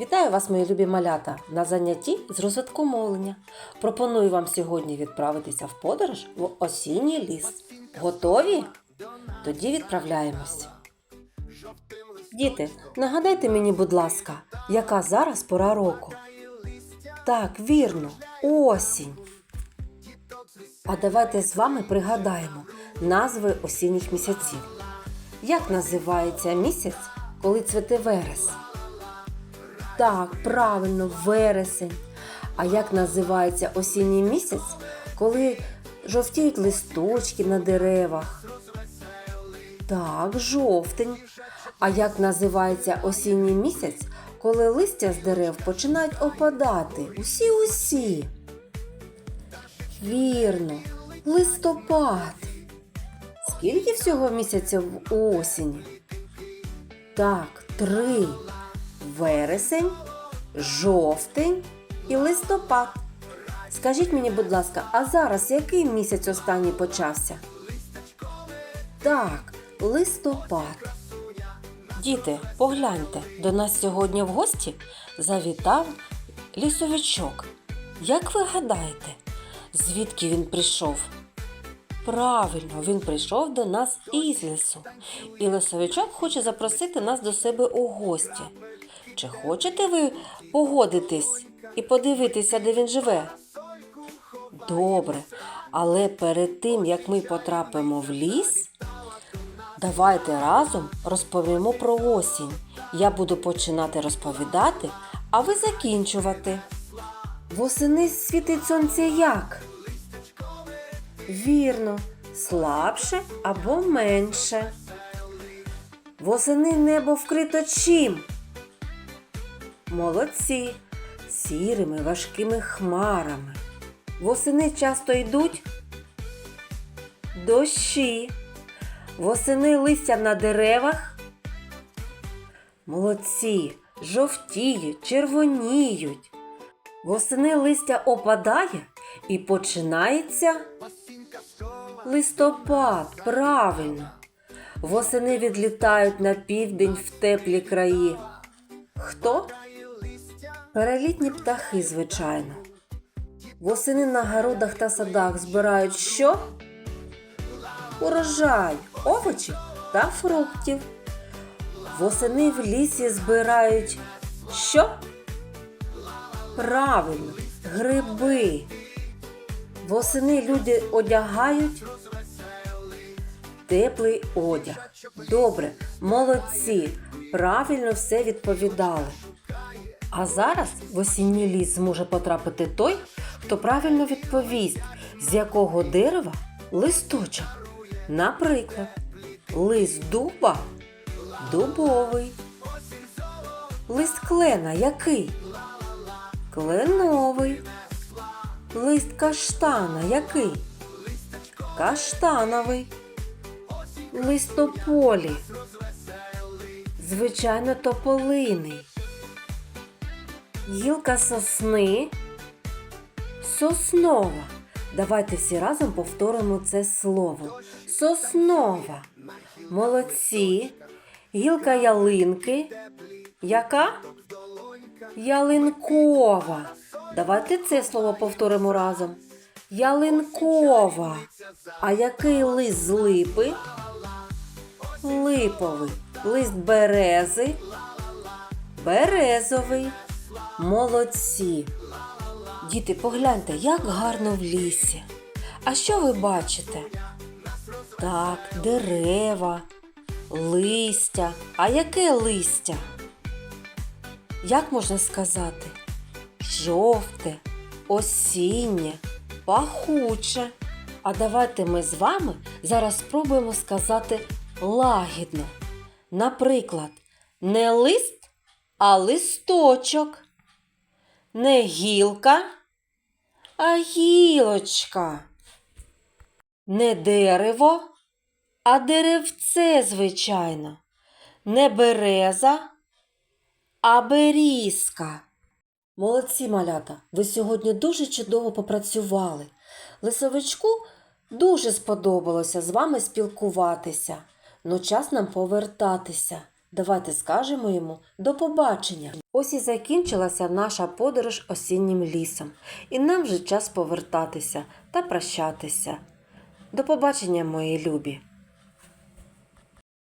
Вітаю вас, мої любі малята, на занятті з розвитку мовлення. Пропоную вам сьогодні відправитися в подорож в осінній ліс. Готові? Тоді відправляємось. Діти, нагадайте мені, будь ласка, яка зараз пора року? Так, вірно, осінь. А давайте з вами пригадаємо назви осінніх місяців. Як називається місяць, коли цвіте верес? Так, правильно, вересень. А як називається осінній місяць, коли жовтіють листочки на деревах? Так, жовтень. А як називається осінній місяць, коли листя з дерев починають опадати? Усі усі. Вірно, листопад. Скільки всього місяців у осені? Так, три. Вересень, жовтень і листопад. Скажіть мені, будь ласка, а зараз який місяць останній почався? Так, листопад. Діти, погляньте, до нас сьогодні в гості завітав лісовичок. Як ви гадаєте, звідки він прийшов? Правильно, він прийшов до нас із лісу. І лісовичок хоче запросити нас до себе у гості. Чи хочете ви погодитись і подивитися, де він живе? Добре, але перед тим, як ми потрапимо в ліс, давайте разом розповімо про осінь. Я буду починати розповідати, а ви закінчувати. Восени світить сонце як? Вірно, слабше або менше. Восени небо вкрито чим? Молодці, сірими важкими хмарами. Восени часто йдуть дощі. Восени листя на деревах. Молодці, жовтіють, червоніють. Восени листя опадає і починається листопад, правильно. Восени відлітають на південь в теплі краї. Хто? Перелітні птахи, звичайно. Восени на городах та садах збирають що? Урожай, овочів та фруктів. Восени в лісі збирають що? Правильно, гриби. Восени люди одягають теплий одяг. Добре, молодці, правильно все відповідали. А зараз в осінній ліс зможе потрапити той, хто правильно відповість, з якого дерева листочок. Наприклад, лист дуба дубовий. Лист клена який? Кленовий. Лист каштана який? Каштановий. Лист тополі. Звичайно, тополиний. Гілка сосни. Соснова. Давайте всі разом повторимо це слово. Соснова. Молодці. Гілка ялинки. Яка? Ялинкова. Давайте це слово повторимо разом. Ялинкова. А який лист з липи? Липовий. Лист берези. Березовий. Молодці. Діти, погляньте, як гарно в лісі. А що ви бачите? Так, дерева, листя. А яке листя? Як можна сказати? Жовте, осіннє, пахуче. А давайте ми з вами зараз спробуємо сказати лагідно. Наприклад, не лист, а листочок. Не гілка, а гілочка. Не дерево, а деревце, звичайно. Не береза, а берізка. Молодці малята, ви сьогодні дуже чудово попрацювали. Лисовичку дуже сподобалося з вами спілкуватися, но час нам повертатися. Давайте скажемо йому до побачення. Ось і закінчилася наша подорож осіннім лісом, і нам вже час повертатися та прощатися. До побачення, мої любі!